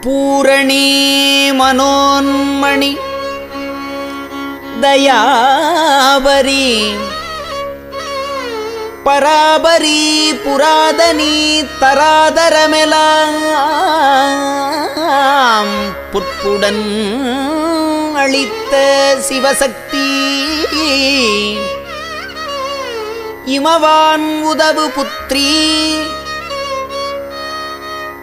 பூரணி மனோன்மணி. தயாபரி. பராபரி புராதனி தராதரமெலாம் புற்புடன் அளித்த சிவசக்தி. இமவான் உதவு புத்ரி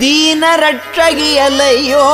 தீனரட்சகியலையோ